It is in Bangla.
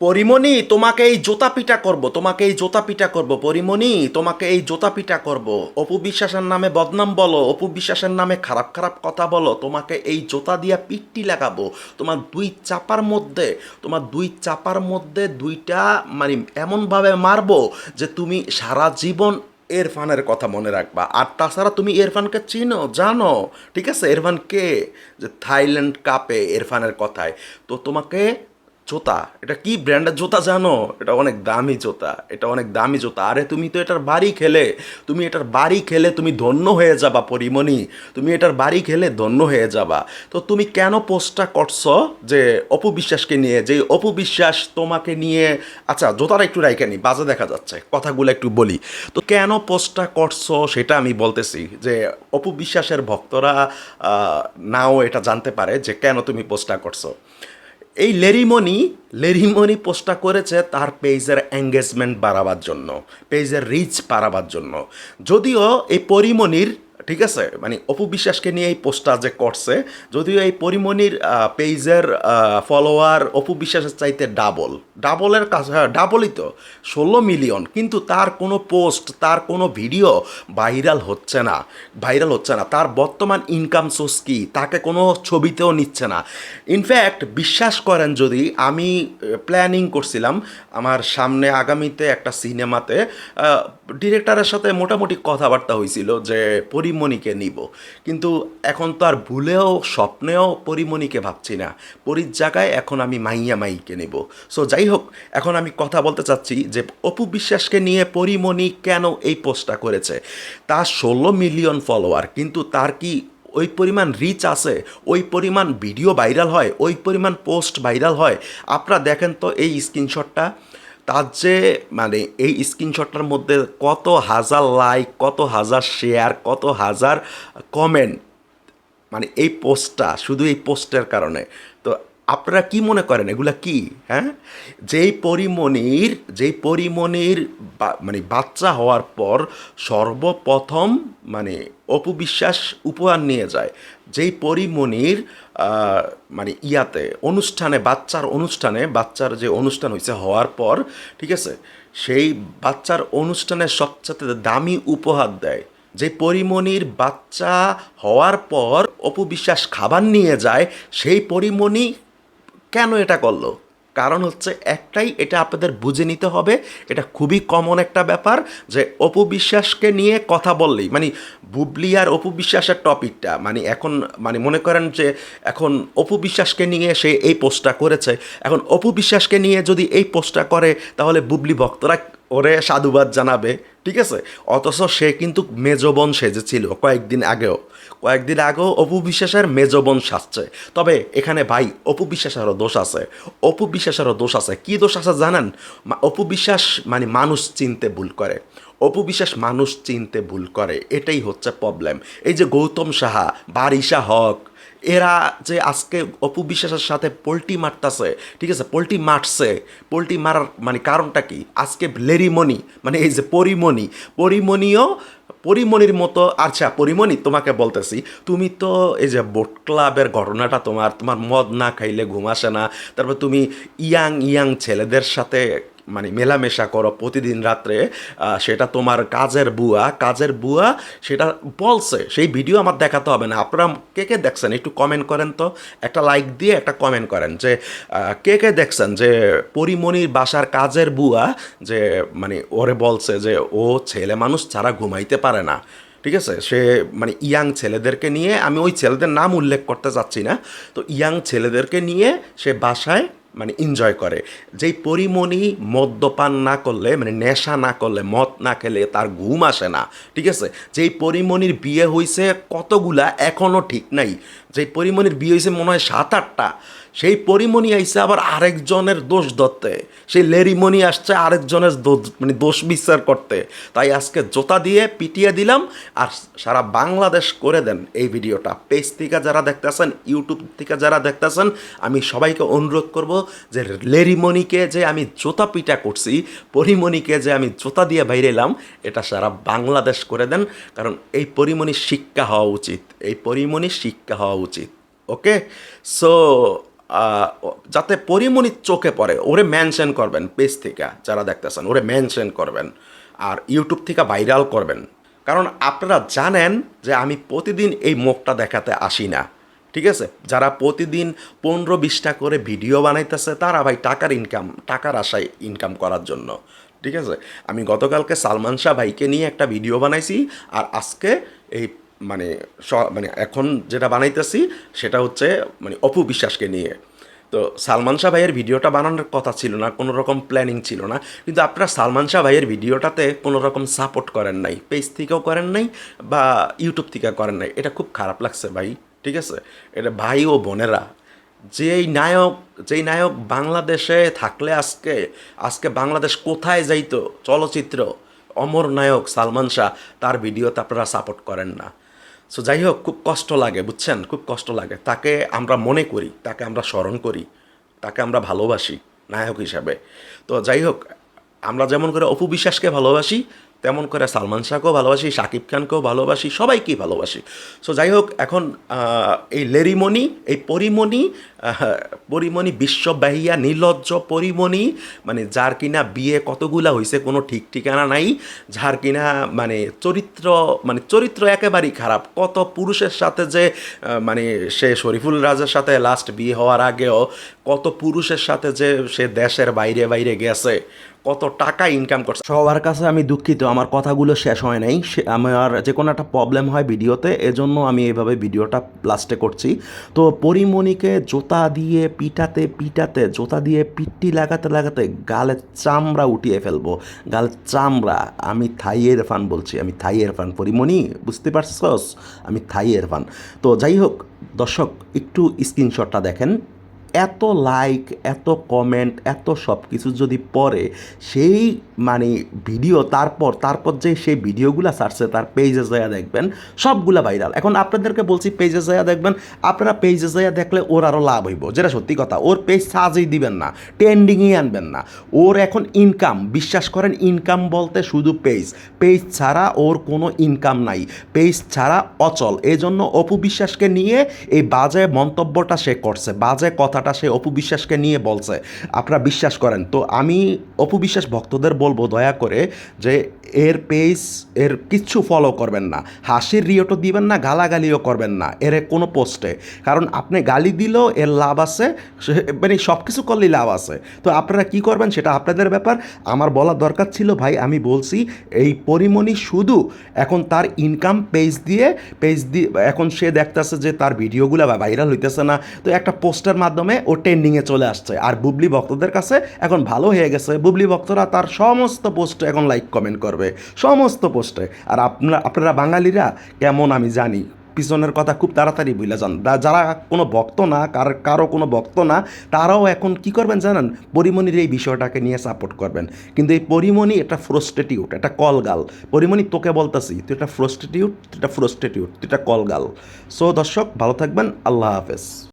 পরিমণি, তোমাকে এই জোতা পিটা করব, তোমাকে এই জোতা পিটা করব। পরিমণি, তোমাকে এই জোতা পিটা করব। অপু বিশ্বাসের নামে বদনাম বলো, অপু বিশ্বাসের নামে খারাপ খারাপ কথা বলো, তোমাকে এই জোতা দিয়া পিট্টি লাগাবো। তোমার দুই চাপার মধ্যে, তোমার দুই চাপার মধ্যে দুইটা মানে এমনভাবে মারবো যে তুমি সারা জীবন এরফানের কথা মনে রাখবা। আর তাছাড়া তুমি এরফানকে চিনো, জানো, ঠিক আছে? ইরফান কে? যে থাইল্যান্ড কাপে এরফানের কথায়। তো তোমাকে জোতা? এটা কি ব্র্যান্ডের জোতা জানো? এটা অনেক দামি জোতা। এটা অনেক দামি জোতা। আরে, তুমি তো এটার বাড়ি খেলে। তুমি এটার বাড়ি খেলে তুমি ধন্য হয়ে যাবা, পরিমণি। তুমি এটার বাড়ি খেলে ধন্য হয়ে যাবা। তো তুমি কেন পোস্টটা করছ যে অপু বিশ্বাসকে নিয়ে? যে অপু বিশ্বাস তোমাকে নিয়ে আচ্ছা জোতাটা একটু রাইখে নি, বাজে দেখা যাচ্ছে। কথাগুলো একটু বলি। তো কেন পোস্টটা করছ সেটা আমি বলতেছি যে অপু বিশ্বাসের ভক্তরা নাও এটা জানতে পারে যে কেন তুমি পোস্টটা করছ। এই লেরিমনি লেরিমনি পোস্টটা করেছে তার পেজের এঙ্গেজমেন্ট বাড়াবার জন্য, পেজের রিচ বাড়াবার জন্য। যদিও এই পরিমণির ঠিক আছে? মানে অপু বিশ্বাসকে নিয়ে এই পোস্টটা যে করছে, যদিও এই পরিমণির পেজের ফলোয়ার অপু বিশ্বাসের চাইতে ডাবল ডাবলের কাছে ডাবলই তো, ষোলো মিলিয়ন কিন্তু তার কোনো পোস্ট তার কোনো ভিডিও ভাইরাল হচ্ছে না ভাইরাল হচ্ছে না। তার বর্তমান ইনকাম সোর্স কি? তাকে কোনো ছবিতেও নিচ্ছে না। ইনফ্যাক্ট বিশ্বাস করেন যদি, আমি প্ল্যানিং করছিলাম, আমার সামনে আগামীতে একটা সিনেমাতে ডিরেক্টরের সাথে মোটামুটি কথাবার্তা হয়েছিল যে, পরিমণিকে নিব। কিন্তু এখন তো আর ভুলেও, স্বপ্নেও পরিমণিকে ভাবছি না। পরির জায়গায় এখন আমি মাইয়া মাইকে নেব। সো যাই হোক, এখন আমি কথা বলতে চাচ্ছি যে, অপু বিশ্বাসকে নিয়ে পরিমণি কেন এই পোস্টটা করেছে? তার ষোলো মিলিয়ন ফলোয়ার, কিন্তু তার কি ওই পরিমাণ রিচ আছে? ওই পরিমাণ ভিডিও ভাইরাল হয়? ওই পরিমাণ পোস্ট ভাইরাল হয়? আপনারা দেখেন তো এই স্ক্রিনশটটা তার যে মানে এই স্ক্রিনশটটার মধ্যে কত হাজার লাইক কত হাজার শেয়ার কত হাজার কমেন্ট মানে এই পোস্টটা শুধু এই পোস্টের কারণে। তো আপনারা কি মনে করেন? এগুলা কি? হ্যাঁ? যেই পরিমণির যেই পরিমণির মানে বাচ্চা হওয়ার পর সর্বপ্রথম মানে অপবিশ্বাস উপহার নিয়ে যায়। যেই পরিমণির মানে ইয়াতে, অনুষ্ঠানে, বাচ্চার অনুষ্ঠানে, বাচ্চার যে অনুষ্ঠান হয়েছে হওয়ার পর, ঠিক আছে? সেই বাচ্চার অনুষ্ঠানে সবচেয়ে দামি উপহার দেয়। যে পরিমণির বাচ্চা হওয়ার পর অপবিশ্বাস খাবার নিয়ে যায়, সেই পরিমণি কেন এটা করল? কারণ হচ্ছে একটাই এটা আপনাদের বুঝে নিতে হবে, এটা খুবই কমন একটা ব্যাপার যে অপবিশ্বাসকে নিয়ে কথা বললেই মানে বুবলি আর অপবিশ্বাসের টপিকটা মানে এখন মানে মনে করেন যে এখন অপবিশ্বাসকে নিয়ে সে এই পোস্টটা করেছে, এখন অপবিশ্বাসকে নিয়ে যদি এই পোস্টটা করে, তাহলে বুবলি ভক্তরা ওরে সাধুবাদ জানাবে, ঠিক আছে? অথচ সে কিন্তু মেজবন সেজেছিল কয়েকদিন আগেও। কয়েকদিন আগেও অপু বিশ্বাসের মেজবন সাজছে। তবে এখানে ভাই, অপু বিশ্বাসেরও দোষ আছে। অপু বিশ্বাসেরও দোষ আছে। কি দোষ আছে জানেন? অপু বিশ্বাস মানে মানুষ চিনতে ভুল করে। অপু বিশ্বাস মানুষ চিনতে ভুল করে। এটাই হচ্ছে প্রবলেম এই যে গৌতম সাহা, বারিশা হক, এরা যে আজকে অপু বিশ্বাসের সাথে পোলট্রি মারতাছে, ঠিক আছে? পোলট্রি মারছে। পোলট্রি মারার মানে কারণটা কি? আজকে লেরিমণি মানে এই যে পরিমণি, পরিমণিও পরিমণির মতো আচ্ছা পরিমণি তোমাকে বলতেছি, তুমি তো এই যে বোট ক্লাবের ঘটনাটা তোমার তোমার মদ না খাইলে ঘুম আসে না, তারপর তুমি ইয়াং ইয়াং ছেলেদের সাথে মানে মেলামেশা করো প্রতিদিন রাত্রে সেটা তোমার কাজের বুয়া কাজের বুয়া সেটা বলছে, সেই ভিডিও আমার দেখাতে হবে না। আপনারা কে কে দেখছেন একটু কমেন্ট করেন তো, একটা লাইক দিয়ে একটা কমেন্ট করেন যে কে কে দেখছেন যে পরিমণির বাসার কাজের বুয়া যে মানে ওরে বলছে যে, ও ছেলে মানুষ ছাড়া ঘুমাইতে পারে না। ঠিক আছে? সে মানে ইয়াং ছেলেদেরকে নিয়ে, আমি ওই ছেলেদের নাম উল্লেখ করতে চাচ্ছি না। তো ইয়াং ছেলেদেরকে নিয়ে সে বাসায় মানে এনজয় করে। যেই পরিমণি মদ্যপান না করলে মানে নেশা না করলে, মদ না খেলে তার ঘুম আসে না, ঠিক আছে? যেই পরিমণির বিয়ে হয়েছে কতগুলা এখনও ঠিক নাই। যেই পরিমণির বিয়ে হয়েছে মনে হয় সাত, আটটা, সেই পরিমণি আইসে আবার আরেকজনের দোষ ধরতে। সেই লেরিমণি আসছে আরেকজনের মানে দোষ বিচার করতে। তাই আজকে জোতা দিয়ে পিটিয়ে দিলাম আর সারা বাংলাদেশ করে দেন এই ভিডিওটা। পেজ থেকে যারা দেখতেছেন, ইউটিউব থেকে যারা দেখতেছেন, আমি সবাইকে অনুরোধ করব যে লেরিমণিকে যে আমি জোতা পিটা করছি, পরিমণিকে যে আমি জোতা দিয়ে বাইরে এলাম, এটা সারা বাংলাদেশ করে দেন। কারণ এই পরিমণির শিক্ষা হওয়া উচিত। এই পরিমণির শিক্ষা হওয়া উচিত ওকে সো যাতে পরিমণির চোখে পড়ে, ওরে মেনশন করবেন পেজ থেকে, যারা দেখতেছেন, ওরে মেনশন করবেন আর ইউটিউব থেকে ভাইরাল করবেন। কারণ আপনারা জানেন যে আমি প্রতিদিন এই মুখটা দেখাতে আসি না, ঠিক আছে? যারা প্রতিদিন পনেরো বিশটা করে ভিডিও বানাইতেছে, তারা ভাই টাকার ইনকাম টাকার আশায় ইনকাম করার জন্য, ঠিক আছে? আমি গতকালকে সালমান শাহ ভাইকে নিয়ে একটা ভিডিও বানাইছি, আর আজকে এই মানে মানে এখন যেটা বানাইতেছি, সেটা হচ্ছে মানে অপু বিশ্বাসকে নিয়ে। তো সালমান শাহ ভাইয়ের ভিডিওটা বানানোর কথা ছিল না কোনো রকম প্ল্যানিং ছিল না। কিন্তু আপনারা সালমান শাহ ভাইয়ের ভিডিওটাতে কোনো রকম সাপোর্ট করেন নাই পেজ থেকেও করেন নাই বা ইউটিউব থেকে করেন নাই। এটা খুব খারাপ লাগছে ভাই, ঠিক আছে? এটা ভাই ও বোনেরা, যেই নায়ক যেই নায়ক বাংলাদেশে থাকলে আজকে আজকে বাংলাদেশ কোথায় যাইতো? চলচ্চিত্র, অমর নায়ক সালমান শাহ, তার ভিডিওতে আপনারা সাপোর্ট করেন না। সো যাই হোক খুব কষ্ট লাগে, বুঝছেন? খুব কষ্ট লাগে। তাকে আমরা মনে করি, তাকে আমরা স্মরণ করি, তাকে আমরা ভালোবাসি, নায়ক হিসাবে। তো যাই হোক আমরা যেমন করে অপু বিশ্বাসকে ভালোবাসি, তেমন করে সালমান শাহকেও ভালোবাসি শাকিব খানকেও ভালোবাসি, সবাইকেই ভালোবাসি। সো যাই হোক এখন এই লেরিমণি, এই পরিমণি পরিমণি বিশ্ববাহিয়া নির্লজ্জ পরিমণি মানে যার কিনা বিয়ে কতগুলা হয়েছে কোনো ঠিক ঠিকানা নাই, যার কিনা মানে চরিত্র মানে চরিত্র একেবারেই খারাপ। কত পুরুষের সাথে যে মানে সে শরীফুল রাজের সাথে লাস্ট বিয়ে হওয়ার আগেও কত পুরুষের সাথে যে সে দেশের বাইরে বাইরে গেছে, কত টাকা ইনকাম করছে। সবার কাছে আমি দুঃখিত, আমার কথাগুলো শেষ হয় নাই। আমার যে কোনো একটা প্রবলেম হয় ভিডিওতে, এজন্য আমি এইভাবে ভিডিওটা লাস্টে করছি। তো পরিমণিকে জোতা দিয়ে পিটাতে পিটাতে জোতা দিয়ে পিট্টি লাগাতে লাগাতে গালের চামড়া উঠিয়ে ফেলব। গালের চামড়া। আমি থাইয়ের ফান বলছি। আমি থাইয়ের ফান পরিমণি, বুঝতে পারছস? আমি থাইয়ের ফান তো যাই হোক, দর্শক, একটু স্ক্রিনশটটা দেখেন। এত লাইক এত কমেন্ট এত সব কিছু যদি পরে সেই মানে ভিডিও তারপর তারপর যে সেই ভিডিওগুলো ছাড়ছে তার পেজে যাইয়া দেখবেন, সবগুলা ভাইরাল এখন আপনাদেরকে বলছি পেজে যাইয়া দেখবেন, আপনারা পেজে যাইয়া দেখলে ওর আরও লাভ হইব। যেটা সত্যি কথা, ওর পেজ সাজেই দিবেন না ট্রেন্ডিংয়ে আনবেন না। ওর এখন ইনকাম বিশ্বাস করেন ইনকাম বলতে শুধু পেজ পেজ ছাড়া ওর কোনো ইনকাম নাই। পেজ ছাড়া অচল। এই জন্য অপু বিশ্বাসকে নিয়ে এই বাজে মন্তব্যটা সে করছে। বাজে কথাটা সে অপবিশ্বাসকে নিয়ে বলছে। আপনারা বিশ্বাস করেন। তো আমি অপবিশ্বাস ভক্তদের বলব দয়া করে যে এর পেজ এর কিচ্ছু ফলো করবেন না। হাসির রিওটো দিবেন না, গালাগালিও করবেন না, এর কোনো পোস্টে কারণ আপনি গালি দিলেও এর লাভ আছে মানে সব কিছু করলেই লাভ আছে। তো আপনারা কি করবেন সেটা আপনাদের ব্যাপার। আমার বলার দরকার ছিল, ভাই, আমি বলছি, এই পরিমণি শুধু এখন তার ইনকাম পেজ দিয়ে পেজ দিয়ে, এখন সে দেখতেছে যে তার ভিডিওগুলো বা ভাইরাল হইতেছে না। তো একটা পোস্টের মাধ্যমে ও ট্রেন্ডিংয়ে চলে আসছে। আর বুবলি ভক্তদের কাছে এখন ভালো হয়ে গেছে। বুবলি ভক্তরা তার সমস্ত পোস্টে এখন লাইক কমেন্ট করবে। সমস্ত পোস্টে। আর আপনারা আপনারা বাঙালিরা কেমন আমি জানি, পিছনের কথা খুব তাড়াতাড়ি বুঝলে যান। যারা কোনো ভক্ত না, কার, কারও কোনো ভক্ত না, তারাও এখন কি করবেন জানেন? পরিমণির এই বিষয়টাকে নিয়ে সাপোর্ট করবেন। কিন্তু এই পরিমণি এটা ফ্রস্টেটিউট এটা কলগাল। পরিমণি তোকে বলতেছি, তুই এটা ফ্রস্টেটিউট তুই এটা ফ্রস্টেটিউট তুই এটা কলগাল। সো দর্শক, ভালো থাকবেন, আল্লাহ হাফেজ।